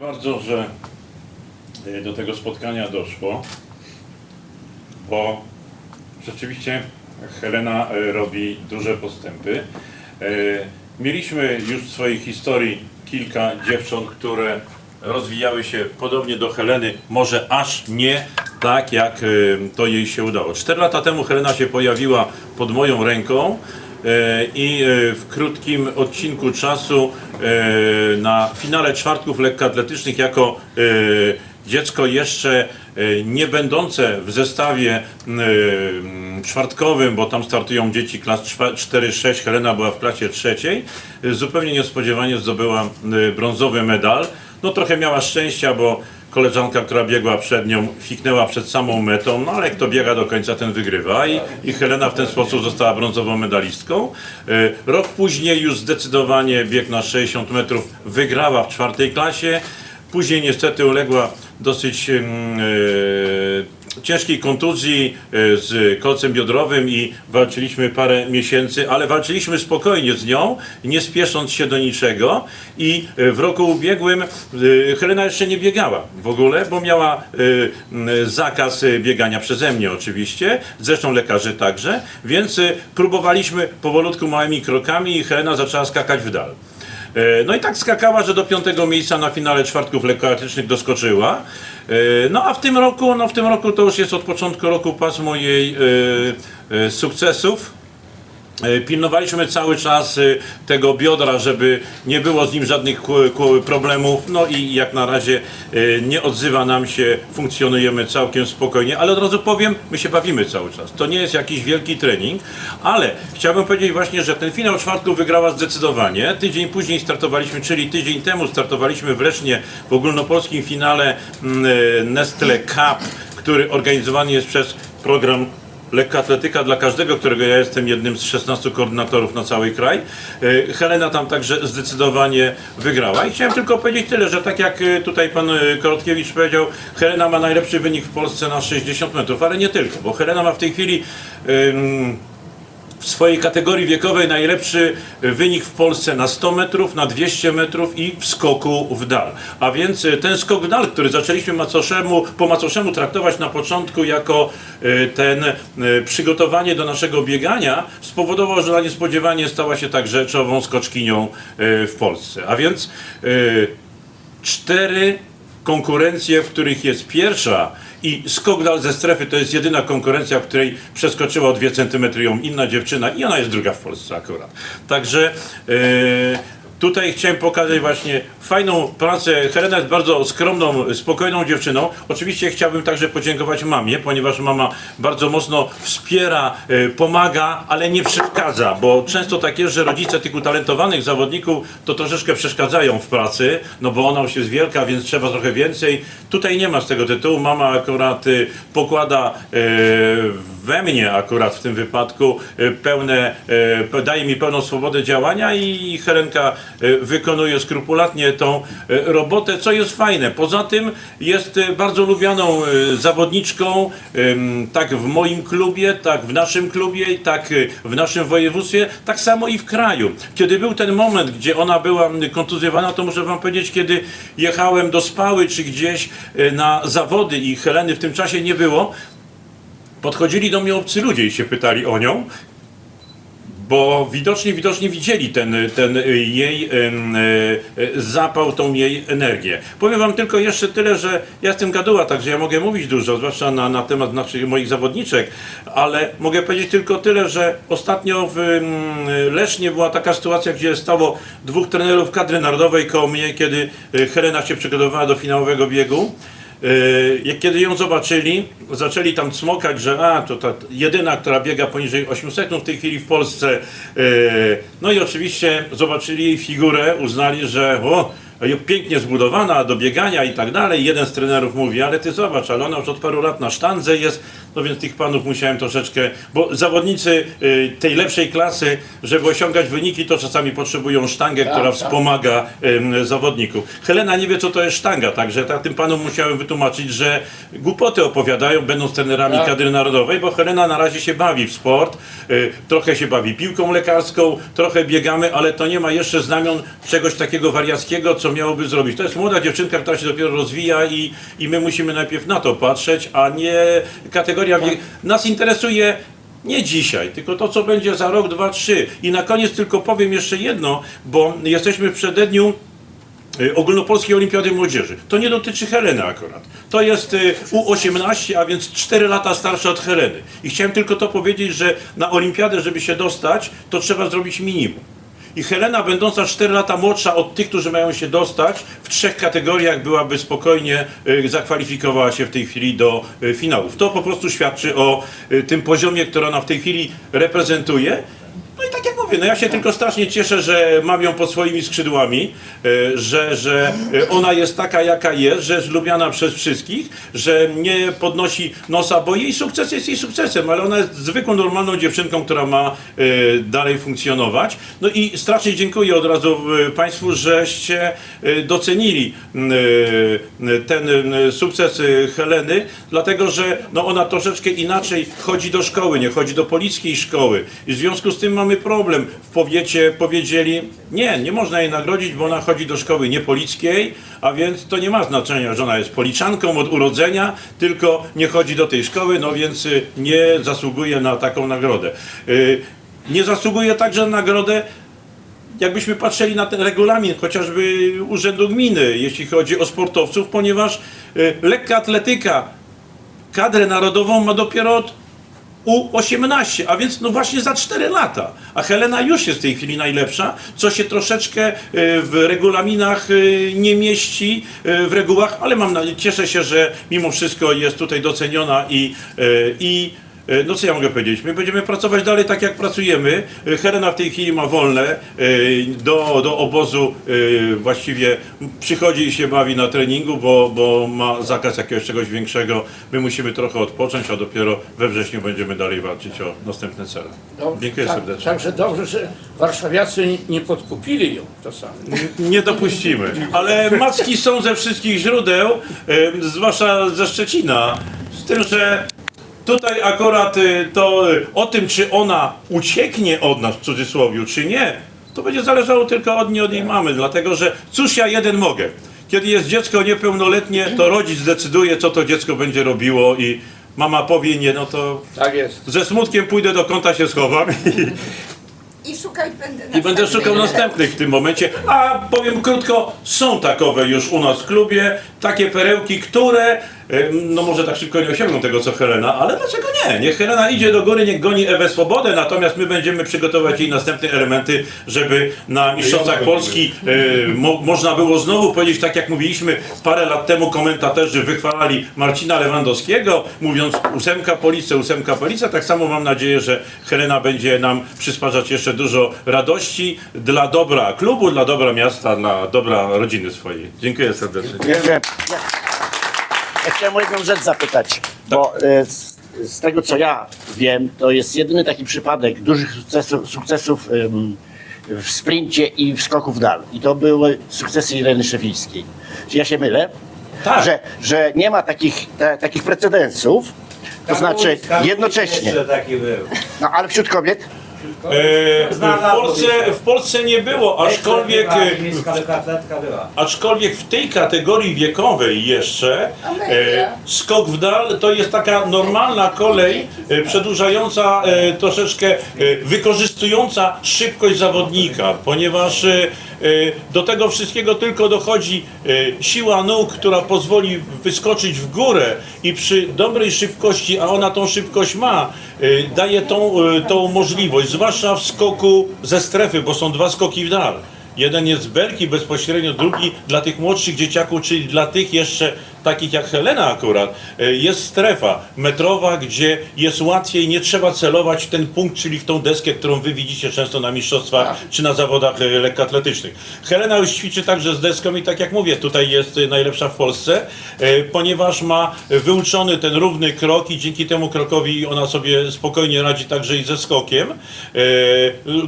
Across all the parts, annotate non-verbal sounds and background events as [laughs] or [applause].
Bardzo, że e, do tego spotkania doszło, bo rzeczywiście Helena e, robi duże postępy. E, Mieliśmy już w swojej historii kilka dziewcząt, które rozwijały się podobnie do Heleny, może aż nie tak, jak to jej się udało. Cztery lata temu Helena się pojawiła pod moją ręką. E, I e, w krótkim odcinku czasu e, na finale czwartków lekkoatletycznych jako dziecko jeszcze nie będące w zestawie czwartkowym, bo tam startują dzieci klas 4-6, Helena była w klasie trzeciej, zupełnie niespodziewanie zdobyła brązowy medal. No trochę miała szczęścia, bo koleżanka, która biegła przed nią, fiknęła przed samą metą, no ale kto biega do końca, ten wygrywa i, i Helena w ten sposób została brązową medalistką. E, Rok później już zdecydowanie bieg na 60 metrów wygrała w czwartej klasie. Później niestety uległa dosyć e, ciężkiej kontuzji e, z kolcem biodrowym i walczyliśmy parę miesięcy, ale walczyliśmy spokojnie z nią, nie spiesząc się do niczego i e, w roku ubiegłym e, Helena jeszcze nie biegała w ogóle, bo miała zakaz biegania przeze mnie oczywiście, zresztą lekarzy także, więc próbowaliśmy powolutku małymi krokami i Helena zaczęła skakać w dal. No i tak skakała, że do piątego miejsca na finale czwartków lekkoatletycznych doskoczyła. E, No a w tym roku, no w tym roku to już jest od początku roku pasmo jej e, e, sukcesów. E, Pilnowaliśmy cały czas e, tego biodra, żeby nie było z nim żadnych problemów. No i jak na razie e, nie odzywa nam się, funkcjonujemy całkiem spokojnie, ale od razu powiem, my się bawimy cały czas. To nie jest jakiś wielki trening, ale chciałbym powiedzieć właśnie, że ten finał czwartku wygrała zdecydowanie. Tydzień później startowaliśmy, czyli tydzień temu startowaliśmy w Lesznie w ogólnopolskim finale mm, Nestle Cup, który organizowany jest przez program lekkoatletyka dla każdego, którego ja jestem jednym z 16 koordynatorów na cały kraj. E, Helena tam także zdecydowanie wygrała. I chciałem tylko powiedzieć tyle, że tak jak e, tutaj pan e, Korotkiewicz powiedział, Helena ma najlepszy wynik w Polsce na 60 metrów, ale nie tylko, bo Helena ma w tej chwili w swojej kategorii wiekowej najlepszy wynik w Polsce na 100 metrów, na 200 metrów i w skoku w dal. A więc e, ten skok w dal, który zaczęliśmy macoszemu, po macoszemu traktować na początku jako e, ten e, przygotowanie do naszego biegania, spowodował, że ona niespodziewanie stała się tak rzeczową skoczkinią w Polsce. A więc cztery konkurencje, w których jest pierwsza i skok dal ze strefy to jest jedyna konkurencja, w której przeskoczyła o 2 cm ją inna dziewczyna i ona jest druga w Polsce akurat. Także e, tutaj chciałem pokazać właśnie fajną pracę. Helena jest bardzo skromną, spokojną dziewczyną. Oczywiście chciałbym także podziękować mamie, ponieważ mama bardzo mocno wspiera, e, pomaga, ale nie przeszkadza, bo często tak jest, że rodzice tych utalentowanych zawodników to troszeczkę przeszkadzają w pracy, no bo ona już jest wielka, więc trzeba trochę więcej. Tutaj nie ma z tego tytułu. Mama akurat y, pokłada e, we mnie akurat w tym wypadku e, pełne, e, daje mi pełną swobodę działania i Helenka e, wykonuje skrupulatnie tą robotę, co jest fajne. Poza tym jest bardzo lubianą zawodniczką, tak w moim klubie, tak w naszym klubie, tak w naszym województwie, tak samo i w kraju. Kiedy był ten moment, gdzie ona była m, kontuzjowana, to muszę wam powiedzieć, kiedy jechałem do Spały czy gdzieś na zawody i Heleny w tym czasie nie było, podchodzili do mnie obcy ludzie i się pytali o nią, bo widocznie, widocznie widzieli ten, ten jej e, zapał, tą jej energię. Powiem wam tylko jeszcze tyle, że ja jestem gaduła, także ja mogę mówić dużo, zwłaszcza na, na temat naszych, moich zawodniczek, ale mogę powiedzieć tylko tyle, że ostatnio w Lesznie była taka sytuacja, gdzie stało dwóch trenerów kadry narodowej koło mnie, kiedy e, Helena się przygotowywała do finałowego biegu. Yy, Jak kiedy ją zobaczyli, zaczęli tam cmokać, że a, to ta jedyna, która biega poniżej 8 sekund w tej chwili w Polsce. Yy, No i oczywiście zobaczyli jej figurę, uznali, że o, pięknie zbudowana do biegania i tak dalej. Jeden z trenerów mówi, ale ty zobacz, ale ona już od paru lat na sztandze jest. No więc tych panów musiałem troszeczkę, bo zawodnicy y, tej lepszej klasy, żeby osiągać wyniki, to czasami potrzebują sztangę, która tak. wspomaga zawodników. Helena nie wie, co to jest sztanga, także ta, tym panom musiałem wytłumaczyć, że głupoty opowiadają, będąc trenerami Tak. kadry narodowej, bo Helena na razie się bawi w sport, y, trochę się bawi piłką lekarską, trochę biegamy, ale to nie ma jeszcze znamion czegoś takiego wariackiego, co miałoby zrobić. To jest młoda dziewczynka, która się dopiero rozwija i, i my musimy najpierw na to patrzeć, a nie kategoria wiek. Nas interesuje nie dzisiaj, tylko to, co będzie za rok, dwa, trzy. I na koniec tylko powiem jeszcze jedno, bo jesteśmy w przededniu y, Ogólnopolskiej Olimpiady Młodzieży. To nie dotyczy Heleny akurat. To jest y, U18, a więc 4 lata starsza od Heleny. I chciałem tylko to powiedzieć, że na Olimpiadę, żeby się dostać, to trzeba zrobić minimum. I Helena, będąca 4 lata młodsza od tych, którzy mają się dostać, w trzech kategoriach byłaby spokojnie, y, zakwalifikowała się w tej chwili do y, finałów. To po prostu świadczy o y, tym poziomie, który ona w tej chwili reprezentuje. No i tak jak mówię, no ja się tylko strasznie cieszę, że mam ją pod swoimi skrzydłami, e, że, że e, ona jest taka, jaka jest, że jest lubiana przez wszystkich, że nie podnosi nosa, bo jej sukces jest jej sukcesem, ale ona jest zwykłą, normalną dziewczynką, która ma e, dalej funkcjonować. No i strasznie dziękuję od razu Państwu, żeście docenili ten sukces Heleny, dlatego że no ona troszeczkę inaczej chodzi do szkoły, nie chodzi do polickiej szkoły. I w związku z tym mamy problem. W powiecie powiedzieli, nie, nie można jej nagrodzić, bo ona chodzi do szkoły niepolickiej, a więc to nie ma znaczenia, że ona jest policzanką od urodzenia, tylko nie chodzi do tej szkoły, no więc y, nie zasługuje na taką nagrodę. Y, Nie zasługuje także na nagrodę jakbyśmy patrzyli na ten regulamin chociażby Urzędu Gminy, jeśli chodzi o sportowców, ponieważ y, lekka atletyka kadrę narodową ma dopiero od U18, a więc no właśnie za 4 lata. A Helena już jest w tej chwili najlepsza, co się troszeczkę y, w regulaminach y, nie mieści y, w regułach, ale mam cieszę się, że mimo wszystko jest tutaj doceniona i, i no co ja mogę powiedzieć? My będziemy pracować dalej tak jak pracujemy. Y, Helena w tej chwili ma wolne. y, Do, do obozu właściwie przychodzi i się bawi na treningu, bo, bo ma zakaz jakiegoś czegoś większego. My musimy trochę odpocząć, a dopiero we wrześniu będziemy dalej walczyć o następne cele. Dobrze, Dziękuję tak, serdecznie. Także dobrze, że warszawiacy nie- podkupili ją czasami. Nie dopuścimy. Ale macki są ze wszystkich źródeł, zwłaszcza ze Szczecina. Z tym, że tutaj akurat y, to y, o tym, czy ona ucieknie od nas w cudzysłowie, czy nie, to będzie zależało tylko od niej, od jej mamy. Dlatego, że cóż ja jeden mogę. Kiedy jest dziecko niepełnoletnie, to [clears throat] rodzic decyduje, co to dziecko będzie robiło i mama powie nie, no to Tak jest. ze smutkiem pójdę do kąta się schowam i, I szukać będę i będę szukał następnych w tym momencie. A powiem krótko, są takowe już u nas w klubie, takie perełki, które, no może tak szybko nie osiągną tego co Helena, ale dlaczego nie? Niech Helena idzie do góry, niech goni Ewę Swobodę, natomiast my będziemy przygotować jej następne elementy, żeby na Mistrzostwach Polski e, mo, można było znowu powiedzieć, tak jak mówiliśmy parę lat temu, komentatorzy wychwalali Marcina Lewandowskiego, mówiąc ósemka Police, ósemka Police, tak samo mam nadzieję, że Helena będzie nam przysparzać jeszcze dużo radości dla dobra klubu, dla dobra miasta, dla dobra rodziny swojej. Dziękuję serdecznie. Jeszcze, ja, chciałem o jedną rzecz zapytać, bo e, z, z tego co ja wiem, to jest jedyny taki przypadek dużych sukcesów, sukcesów w sprincie i w skoku w dal. I to były sukcesy Ireny Szewińskiej. Czy ja się mylę? Tak. Że, że nie ma takich, ta, takich precedensów, to znaczy jednocześnie, taki był. no ale wśród kobiet, E, w, Polsce, w Polsce nie było, aczkolwiek, aczkolwiek w tej kategorii wiekowej jeszcze e, skok w dal to jest taka normalna kolej e, przedłużająca e, troszeczkę, e, wykorzystująca szybkość zawodnika, ponieważ e, do tego wszystkiego tylko dochodzi e, siła nóg, która pozwoli wyskoczyć w górę i przy dobrej szybkości, a ona tą szybkość ma, e, daje tą, e, tą możliwość, zwłaszcza w skoku ze strefy, bo są dwa skoki w dal. Jeden jest z belki bezpośrednio, drugi dla tych młodszych dzieciaków, czyli dla tych jeszcze takich jak Helena akurat, e, jest strefa metrowa, gdzie jest łatwiej, nie trzeba celować w ten punkt, czyli w tą deskę, którą wy widzicie często na mistrzostwach czy na zawodach e, lekkoatletycznych. Helena już ćwiczy także z deską i tak jak mówię, tutaj jest e, najlepsza w Polsce, ponieważ ma wyuczony ten równy krok i dzięki temu krokowi ona sobie spokojnie radzi także i ze skokiem.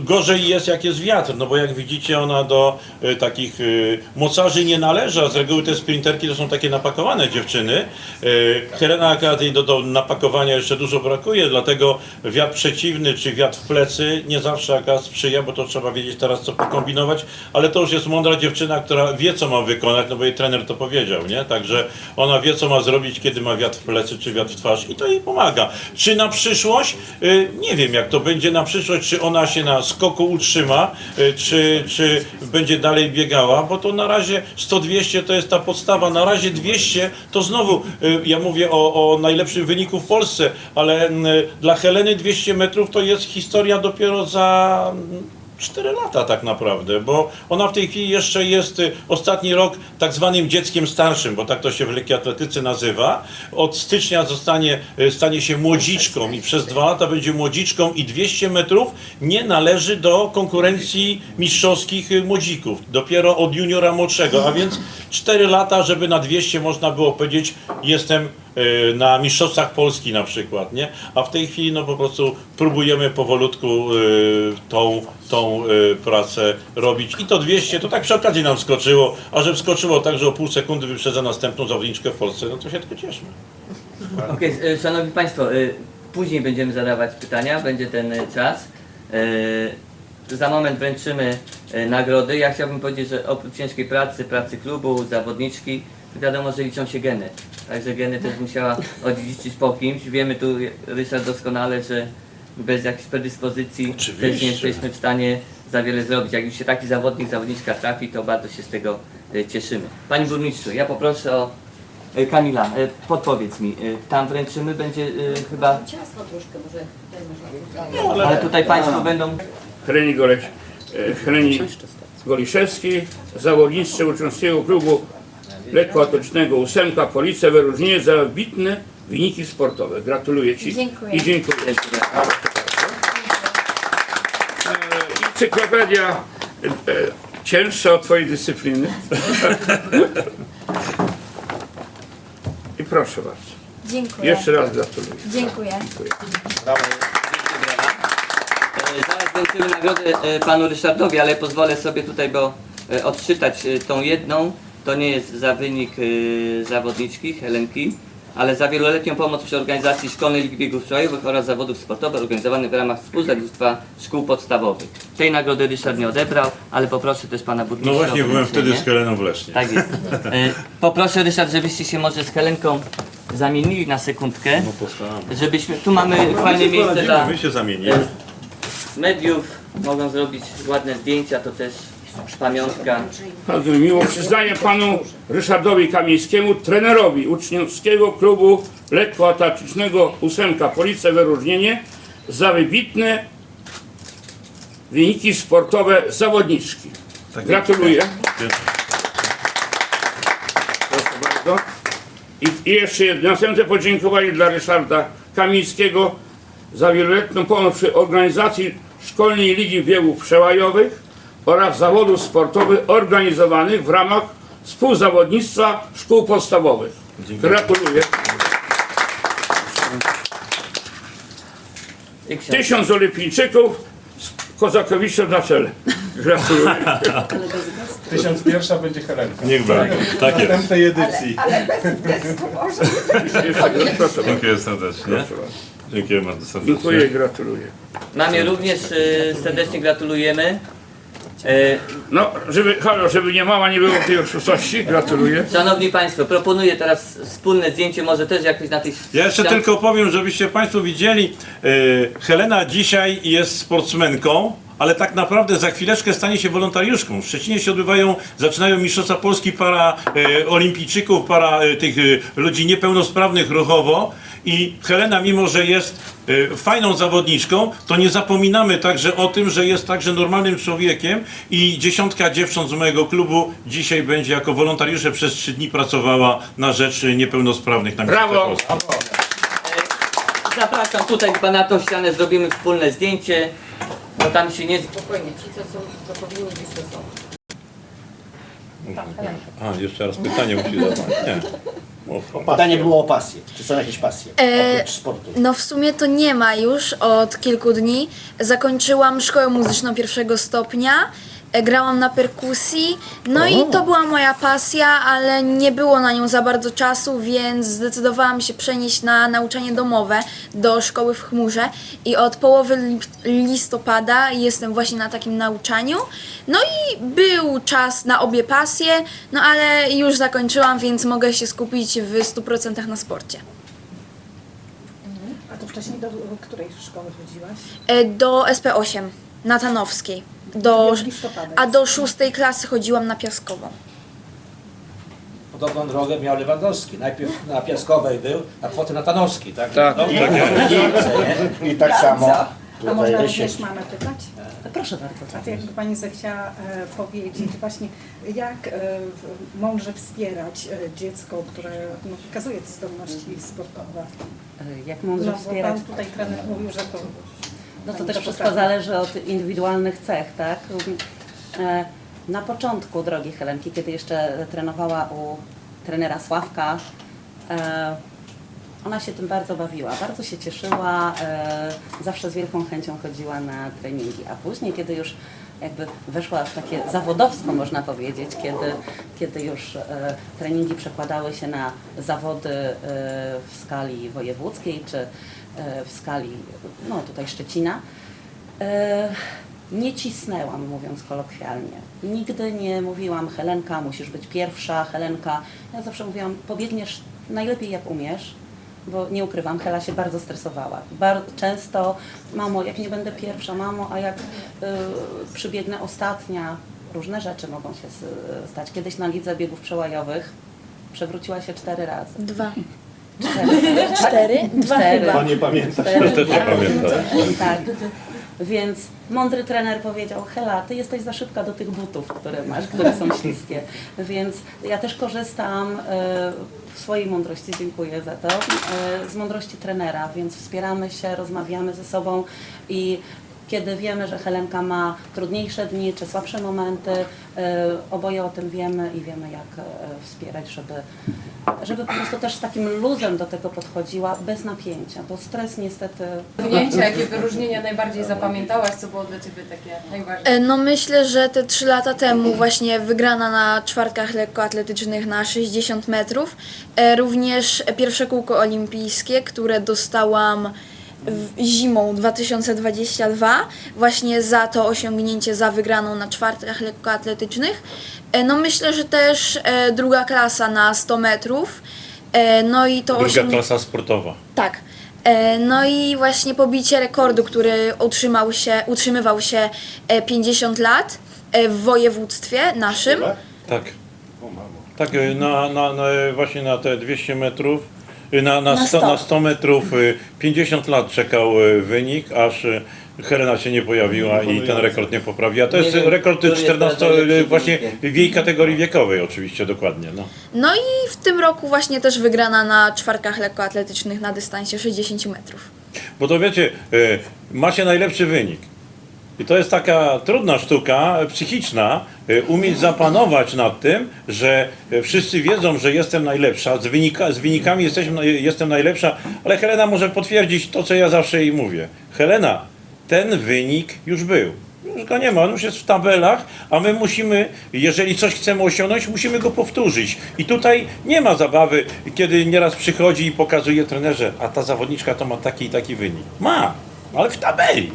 Gorzej jest jak jest wiatr, no bo jak widzicie ona do takich mocarzy nie należy, a z reguły te sprinterki to są takie napakowane dziewczyny. E, Helena akurat do, do napakowania jeszcze dużo brakuje, dlatego wiatr przeciwny czy wiatr w plecy nie zawsze akurat sprzyja, bo to trzeba wiedzieć teraz co pokombinować, ale to już jest mądra dziewczyna, która wie co ma wykonać, no bo jej trener to powiedział, nie? Także ona wie co ma zrobić, kiedy ma wiatr w plecy czy wiatr w twarz i to jej pomaga. Czy na przyszłość? Y, Nie wiem jak to będzie na przyszłość, czy ona się na skoku utrzyma, y, czy, czy będzie dalej biegała, bo to na razie 100-200 to jest ta podstawa, na razie 200 to znowu, y, ja mówię o, o najlepszym wyniku w Polsce, ale mm, dla Heleny 200 metrów to jest historia dopiero za 4 lata tak naprawdę, bo ona w tej chwili jeszcze jest y, ostatni rok tak zwanym dzieckiem starszym, bo tak to się w lekkiej atletyce nazywa. Od stycznia zostanie, y, stanie się młodziczką i przez dwa lata będzie młodziczką i 200 metrów nie należy do konkurencji mistrzowskich y, młodzików. Dopiero od juniora młodszego, a więc 4 lata, żeby na 200 można było powiedzieć jestem na Mistrzostwach Polski na przykład, nie? A w tej chwili no po prostu próbujemy powolutku y, tą, tą y, pracę robić. I to 200, to tak przy okazji nam skoczyło, a że wskoczyło tak, że o pół sekundy wyprzedza następną zawodniczkę w Polsce, no to się tylko cieszmy. Okej, e, szanowni państwo, później będziemy zadawać pytania, będzie ten czas. Za moment wręczymy nagrody. Ja chciałbym powiedzieć, że oprócz ciężkiej pracy, pracy klubu, zawodniczki, wiadomo, że liczą się geny. Także geny też musiała odziedziczyć po kimś. Wiemy tu, Ryszard, doskonale, że bez jakichś predyspozycji też Oczywiście. nie jesteśmy w stanie za wiele zrobić. Jak już się taki zawodnik, zawodniczka trafi, to bardzo się z tego e, cieszymy. Panie burmistrzu, ja poproszę o E, Kamila, e, podpowiedz mi, e, tam wręczymy będzie e, chyba, Ciasno troszkę, może tutaj można ale tutaj Państwo będą... Heleni Golesz, e, Heleni Goliszewskiej, zawodniczce uczestniczego klubu lekkoatletycznego ósemka Police wyróżnienie za wybitne wyniki sportowe. Gratuluję Ci Dziękuję. i dziękuję. E, Encyklopedia e, cięższa od Twojej dyscypliny. I proszę bardzo. Dziękuję. Jeszcze raz gratuluję. Dziękuję. E, Zaraz wręczymy nagrodę e, Panu Ryszardowi, ale pozwolę sobie tutaj, bo e, odczytać tą jedną. To nie jest za wynik e, zawodniczki Helenki, ale za wieloletnią pomoc przy organizacji Szkolnej Ligi Biegów Przełajowych oraz zawodów sportowych organizowanych w ramach Współzawodnictwa Szkół Podstawowych. Tej nagrody Ryszard nie odebrał, ale poproszę też Pana No Burmistrza właśnie o byłem wtedy z Heleną w Lesznie. Tak jest. [laughs] E, Poproszę Ryszard, żebyście się może z Helenką zamienili na sekundkę. No postaram. Żebyśmy, tu mamy fajne miejsce dla My się zamienimy. e, mediów, mogą zrobić ładne zdjęcia, to też pamiątka. Bardzo mi miło przyznaję panu Ryszardowi Kamińskiemu, trenerowi uczniowskiego klubu lekkoatletycznego ósemka Police wyróżnienie za wybitne wyniki sportowe zawodniczki. Gratuluję. Proszę bardzo. I, I jeszcze jedno, następne podziękowanie dla Ryszarda Kamińskiego za wieloletnią pomoc przy organizacji Szkolnej Ligi Biegów Przełajowych oraz zawodów sportowych organizowanych w ramach współzawodnictwa szkół podstawowych. Gratuluję. I książka. Tysiąc olimpijczyków z Kozakowiczem na czele. Gratuluję. [laughs] 1001 będzie Helenka. Niech będzie. Tak jest. Następnej edycji. Ale bez testu może. Jeszcze raz, proszę bardzo. Dziękuję serdecznie. Dziękuję bardzo serdecznie. Dziękuję i gratuluję. Mamie również e, serdecznie gratulujemy. E, No, żeby, halo, żeby nie mama nie było tej oszustości, gratuluję. Szanowni Państwo, proponuję teraz wspólne zdjęcie, może też jakieś na tych... Ja jeszcze ścian- tylko powiem, żebyście Państwo widzieli, e, Helena dzisiaj jest sportsmenką, ale tak naprawdę za chwileczkę stanie się wolontariuszką. W Szczecinie się odbywają, zaczynają Mistrzostwa Polski para e, olimpijczyków, para e, tych e, ludzi niepełnosprawnych ruchowo I Helena, mimo że jest y, fajną zawodniczką, to nie zapominamy także o tym, że jest także normalnym człowiekiem i dziesiątka dziewcząt z mojego klubu dzisiaj będzie jako wolontariusze przez trzy dni pracowała na rzecz niepełnosprawnych na Brawo! Polski. Zapraszam tutaj chyba na tą ścianę, zrobimy wspólne zdjęcie, bo tam się nie... Spokojnie, ci co są, co powinni być, to są. A, jeszcze raz pytanie musi zadać. Nie. Mów. Pytanie było o pasję. Czy są jakieś pasje E, oprócz sportu? No w sumie to nie ma już od kilku dni. Zakończyłam szkołę muzyczną pierwszego stopnia. E, Grałam na perkusji, no i to była moja pasja, ale nie było na nią za bardzo czasu, więc zdecydowałam się przenieść na nauczanie domowe do szkoły w chmurze i od połowy lip- listopada jestem właśnie na takim nauczaniu. No i był czas na obie pasje, no ale już zakończyłam, więc mogę się skupić w 100% na sporcie. A to wcześniej do której szkoły chodziłaś? E, Do SP8 na Tanowskiej. Do, a do szóstej klasy chodziłam na Piaskową. Podobną drogę miał Lewandowski. Najpierw na Piaskowej był, a potem na Tanowskiej, tak? Tak. No, Tak. I tak samo A tutaj można Rysiek. również mamę pytać? Proszę bardzo. A to jakby Pani zechciała e, powiedzieć właśnie, jak e, w- mądrze wspierać e, dziecko, które no, wykazuje te zdolności sportowe? Jak mądrze No, bo wspierać? Pan tutaj trener mówił, że to... No to Pani też wszystko zależy od indywidualnych cech, tak? E, Na początku drogi Helenki, kiedy jeszcze trenowała u trenera Sławka, e, ona się tym bardzo bawiła, bardzo się cieszyła, e, zawsze z wielką chęcią chodziła na treningi, a później, kiedy już jakby weszła w takie zawodowstwo, można powiedzieć, kiedy, kiedy już e, treningi przekładały się na zawody e, w skali wojewódzkiej, czy w skali, no tutaj Szczecina, e, nie cisnęłam, mówiąc kolokwialnie. Nigdy nie mówiłam, Helenka, musisz być pierwsza, Helenka. Ja zawsze mówiłam, pobiegniesz najlepiej jak umiesz, bo nie ukrywam, Hela się bardzo stresowała. Bar często, mamo, jak nie będę pierwsza, mamo, a jak y, przybiegnę ostatnia, różne rzeczy mogą się stać. Kiedyś na lidze biegów przełajowych przewróciła się cztery razy. Dwa. Cztery. Cztery? Dwa Cztery. chyba. nie pamiętam. Cztery. też nie pamiętam. Tak. Więc mądry trener powiedział, Hela, ty jesteś za szybka do tych butów, które masz, które są śliskie. Więc ja też korzystam e, w swojej mądrości, dziękuję za to, e, z mądrości trenera, więc wspieramy się, rozmawiamy ze sobą i kiedy wiemy, że Helenka ma trudniejsze dni czy słabsze momenty, e, oboje o tym wiemy i wiemy, jak e, wspierać, żeby, żeby po prostu też z takim luzem do tego podchodziła, bez napięcia, bo stres niestety Osiągnięcia, jakie wyróżnienia najbardziej zapamiętałaś, co było dla Ciebie takie najważniejsze? E, No myślę, że te trzy lata temu właśnie wygrana na czwartkach lekkoatletycznych na 60 metrów, również pierwsze kółko olimpijskie, które dostałam w, zimą 2022, właśnie za to osiągnięcie, za wygraną na czwartkach lekkoatletycznych. E, No myślę, że też e, druga klasa na 100 metrów, e, no i to Druga osiągnięcie... klasa sportowa. Tak. E, No i właśnie pobicie rekordu, który utrzymał się, utrzymywał się e, 50 lat e, w województwie naszym. Tak. Tak, na, na, na, właśnie na te 200 metrów, na, na, Na 100, 100. na 100 metrów y, 50 lat czekał y, wynik, aż y, Helena się nie pojawiła i ten rekord nie poprawiła. To jest wiem, rekord który jest 14, teraz najlepszy y, właśnie w jej kategorii wiekowej oczywiście, dokładnie. No. No i w tym roku właśnie też wygrana na czwarkach lekkoatletycznych na dystansie 60 metrów. Bo to wiecie, y, macie najlepszy wynik. I to jest taka trudna sztuka, y, psychiczna, y, umieć zapanować nad tym, że y, wszyscy wiedzą, że jestem najlepsza, z, wynika, z wynikami jesteśmy, jestem najlepsza, ale Helena może potwierdzić to, co ja zawsze jej mówię. Helena, ten wynik już był. Już go nie ma, on już jest w tabelach, a my musimy, jeżeli coś chcemy osiągnąć, musimy go powtórzyć. I tutaj nie ma zabawy, kiedy nieraz przychodzi i pokazuje trenerze, a ta zawodniczka to ma taki i taki wynik. Ma, ale w tabeli.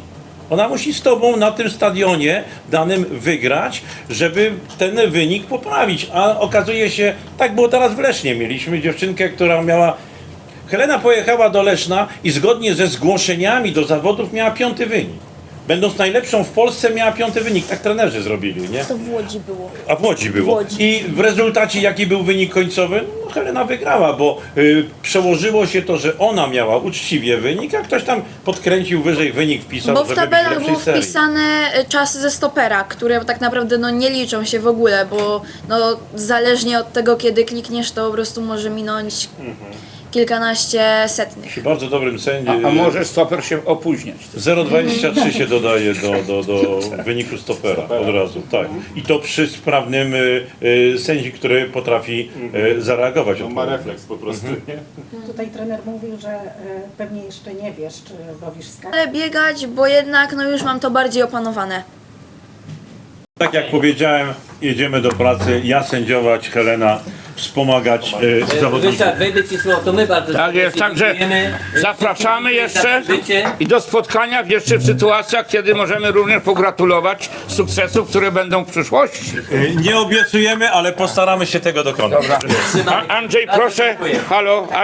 Ona musi z tobą na tym stadionie danym wygrać, żeby ten wynik poprawić. A okazuje się, tak było teraz w Lesznie. Mieliśmy dziewczynkę, która miała Helena pojechała do Leszna i zgodnie ze zgłoszeniami do zawodów miała piąty wynik. Będąc najlepszą w Polsce, miała piąty wynik. Tak trenerzy zrobili, nie? To w Łodzi było. A w Łodzi było. I w rezultacie jaki był wynik końcowy? No, Helena wygrała, bo y, przełożyło się to, że ona miała uczciwie wynik, a ktoś tam podkręcił wyżej wynik, wpisał, Bo w żeby być tabelach lepszej było serii. wpisane e, czasy ze stopera, które tak naprawdę no, nie liczą się w ogóle, bo no, zależnie od tego, kiedy klikniesz, to po prostu może minąć kilkanaście setnych. Przy bardzo dobrym A, sędzie. a może stoper się opóźniać. 0,23 się dodaje do, do, do [laughs] wyniku stopera od razu, tak. I to przy sprawnym y, y, sędzi, który potrafi y, zareagować. On ma odpowiednio. refleks po prostu, nie? Tutaj trener mówił, że e, pewnie jeszcze nie wiesz, czy wolisz skakać. Ale biegać, bo jednak no, już mam to bardziej opanowane. Tak jak powiedziałem, jedziemy do pracy, ja sędziować, Helena wspomagać y, zawodników. Ryszard, wejdę Ci słowo, to my bardzo Tak jest, także dziękujemy. zapraszamy jeszcze i do spotkania w jeszcze w sytuacjach, kiedy możemy również pogratulować sukcesów, które będą w przyszłości. Y, Nie obiecujemy, ale postaramy się tego dokonać. Andrzej, proszę, halo, Andrzej.